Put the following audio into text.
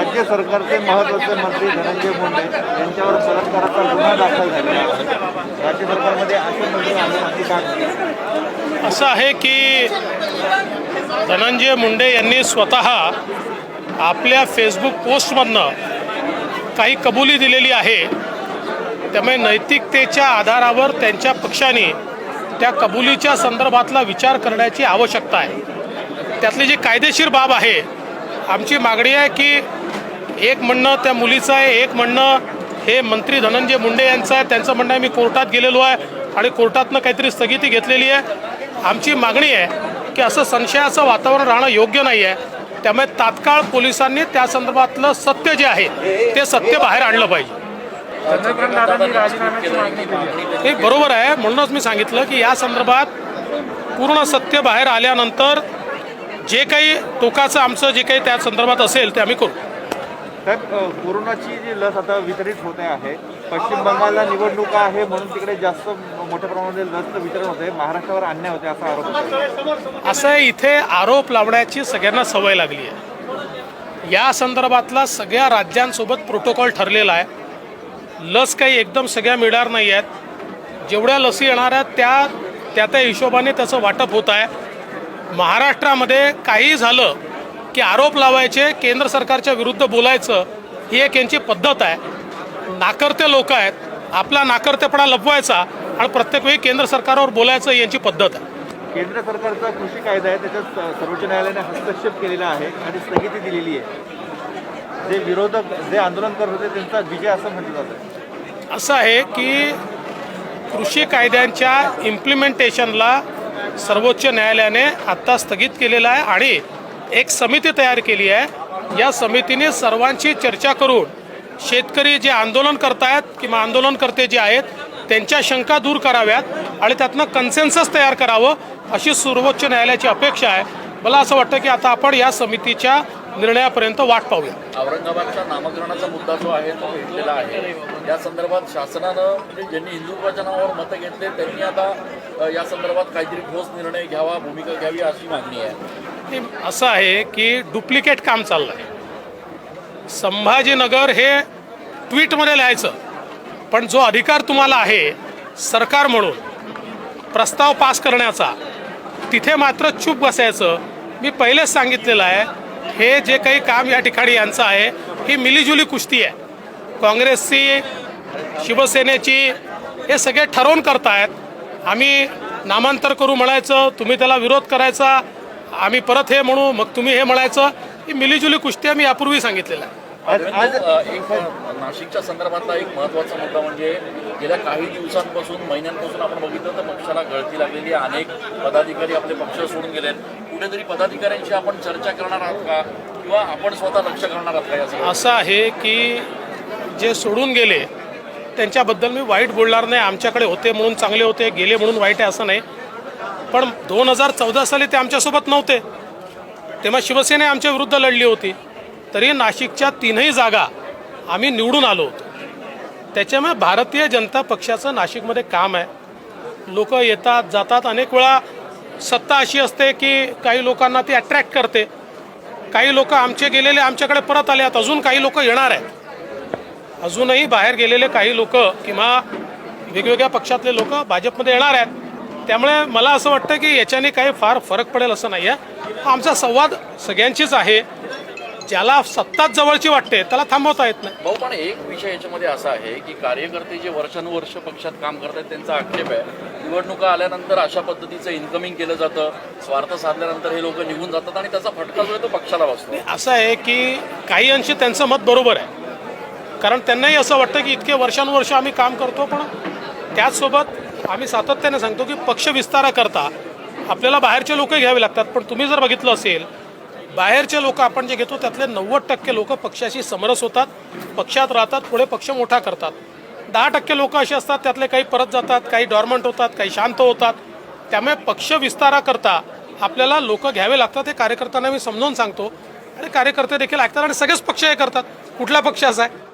राज्य सरकारचे महत्त्वाचे मंत्री धनंजय मुंडे यांच्यावर बलात्काराचा गुन्हा दाखल झालेला राज्य सरकारमध्ये असे मंत्री आणण्याची का असं आहे की धनंजय मुंडे यांनी स्वतः आपल्या फेसबुक पोस्टमधनं काही कबुली दिलेली आहे. त्यामुळे नैतिकतेच्या आधारावर त्यांच्या पक्षाने त्या कबुलीच्या संदर्भातला विचार करण्याची आवश्यकता आहे. त्यातली जी कायदेशीर बाब आहे आमची मागणी आहे की एक म्हणणं त्या मुलीचं आहे एक म्हणणं हे मंत्री धनंजय मुंडे यांचं आहे. त्यांचं म्हणणं आहे मी कोर्टात गेलेलो आहे आणि कोर्टातनं काहीतरी स्थगिती घेतलेली आहे. आमची मागणी आहे की असं संशयाचं वातावरण राहणं योग्य नाही आहे. त्यामुळे तात्काळ पोलिसांनी त्या संदर्भातलं सत्य जे आहे ते सत्य बाहेर आणलं पाहिजे. हे बरोबर आहे म्हणूनच मी सांगितलं की या संदर्भात पूर्ण सत्य बाहेर आल्यानंतर जे काही टोकाचं आमचं जे काही त्या संदर्भात असेल ते आम्ही करू. साहेब कोरोनाची जी लस आता वितरित होते आहे पश्चिम बंगालला निवडणुका आहे म्हणून तिकडे जास्त मोठ्या प्रमाणामध्ये लसचं वितरण होते महाराष्ट्रावर अन्याय होते असा आरोप असं इथे आरोप लावण्याची सगळ्यांना सवय लागली आहे. या संदर्भातला सगळ्या राज्यांसोबत प्रोटोकॉल ठरलेला आहे. लस काही एकदम सगळ्या मिळणार नाही आहेत. जेवढ्या लसी येणार आहेत त्या त्या त्या हिशोबाने त्याचं वाटप होत आहे. महाराष्ट्रामध्ये काही झालं की आरोप लावायचे केंद्र सरकारच्या विरुद्ध बोलायचं ही एक यांची पद्धत आहे. नाकर्ते लोक आहेत. आपला नाकर्तेपणा लपवायचा आणि प्रत्येक वेळी केंद्र सरकारवर बोलायचं ही यांची पद्धत आहे. केंद्र सरकारचा कृषी कायदा आहे त्याच्यात सर्वोच्च न्यायालयाने हस्तक्षेप केलेला आहे आणि स्थगिती दिलेली आहे. जे विरोधक जे आंदोलन करत होते त्यांचा विजय असं म्हटलं जातं. असं आहे की कृषी कायद्यांच्या इम्प्लिमेंटेशनला सर्वोच्च न्यायालयाने आत्ता स्थगित केलेलं आहे आणि एक समिती तयार केली आहे. या समितीने सर्वांची चर्चा करून शेतकरी जे आंदोलन करतायत किंवा आंदोलनकर्ते जे आहेत त्यांच्या शंका दूर कराव्यात आणि त्यातनं कन्सेन्सस तयार करावं अशी सर्वोच्च न्यायालयाची अपेक्षा आहे. मला असं वाटतं की आता आपण या समितीच्या निर्णयापर्यंत वाट पाहूया. औरंगाबादच्या नामकरणाचा मुद्दा जो आहे तो भेटलेला आहे. या संदर्भात शासनानं म्हणजे ज्यांनी हिंदुत्वाच्या नावावर मतं घेतले त्यांनी आता या संदर्भात काहीतरी ठोस निर्णय घ्यावा भूमिका घ्यावी अशी मागणी आहे. असं आहे की डुप्लिकेट काम चाललं आहे संभाजीनगर हे ट्विटमध्ये लिहायचं पण जो अधिकार तुम्हाला आहे सरकार म्हणून प्रस्ताव पास करण्याचा तिथे मात्र चूप बसायचं मी पहिलेच सांगितलेलं आहे हे जे काही काम या ठिकाणी यांचं आहे ही मिलीजुली कुस्ती आहे. काँग्रेसची शिवसेनेची हे सगळे ठरवून करतायत. आम्ही नामांतर करू म्हणायचं तुम्ही त्याला विरोध करायचा आम्ही परत हे म्हणू मग तुम्ही हे म्हणायचं ही मिलीजुली कुस्ती आहे मी यापूर्वी सांगितलेलं आहे. आज आज अ, एक अ, नाशिकच्या संदर्भातला एक महत्त्वाचा मुद्दा म्हणजे गेल्या काही दिवसांपासून महिन्यांपासून आपण बघितलं तर पक्षाला गळती लागलेली अनेक पदाधिकारी आपले पक्ष सोडून गेलेत. कुठेतरी पदाधिकाऱ्यांशी आपण चर्चा करणार आहात का? किंवा आपण स्वतः लक्ष करणार आहात का असं आहे की जे सोडून गेले त्यांच्याबद्दल मी वाईट बोलणार नाही. आमच्याकडे होते म्हणून चांगले होते गेले म्हणून वाईट आहे असं नाही. पण दोन हजार चौदा साली ते आमच्यासोबत नव्हते. तेव्हा शिवसेने आमच्या विरुद्ध लढली होती. तरी नाशिकच्या तीनही जागा आम्ही निवडून आलो होतो. त्याच्यामुळे भारतीय जनता पक्षाचं नाशिकमध्ये काम आहे. लोक येतात जातात. अनेक वेळा सत्ता अशी असते की काही लोकांना ती अट्रॅक्ट करते. काही लोक आमचे गेलेले आमच्याकडे परत आले आहेत. अजून काही लोक येणार आहेत. अजूनही बाहेर गेलेले काही लोक किंवा वेगवेगळ्या पक्षातले लोक भाजपमध्ये येणार आहेत. त्यामुळे मला असं वाटतं की याच्याने काही फार फरक पडेल असं नाही आहे आमचा संवाद सगळ्यांशीच आहे. ज्याला सत्ताच जवळची वाटते त्याला थांबवता येत नाही. भाऊ पण एक विषय याच्यामध्ये असा आहे की कार्यकर्ते जे वर्षानुवर्ष पक्षात काम करतात त्यांचा आक्षेप आहे. निवडणुका आल्यानंतर अशा पद्धतीचं इन्कमिंग केलं जातं. स्वार्थ साधल्यानंतर हे लोक निघून जातात आणि त्याचा फटका जो आहे तो पक्षाला बसतो. असं आहे की काही अंशी त्यांचं मत बरोबर आहे. कारण त्यांनाही असं वाटतं की इतके वर्षानुवर्ष आम्ही काम करतो पण त्याचसोबत आम्ही सातत्याने सांगतो की पक्ष विस्ताराकरता आपल्याला बाहेरचे लोक घ्यावे लागतात. पण तुम्ही जर बघितलं असेल बाहेरचे लोक आपण जे घेतो त्यातले नव्वद टक्के लोक पक्षाशी समरस होतात पक्षात राहतात पुढे पक्ष मोठा करतात. दहा टक्के लोक असे असतात त्यातले काही परत जातात काही डॉर्मंट होतात काही शांत होतात. त्यामुळे पक्ष विस्ताराकरता आपल्याला लोक घ्यावे लागतात हे कार्यकर्त्यांना मी समजावून सांगतो. आणि कार्यकर्ते देखील ऐकतात आणि सगळेच पक्ष हे करतात. कुठला पक्ष असा आहे?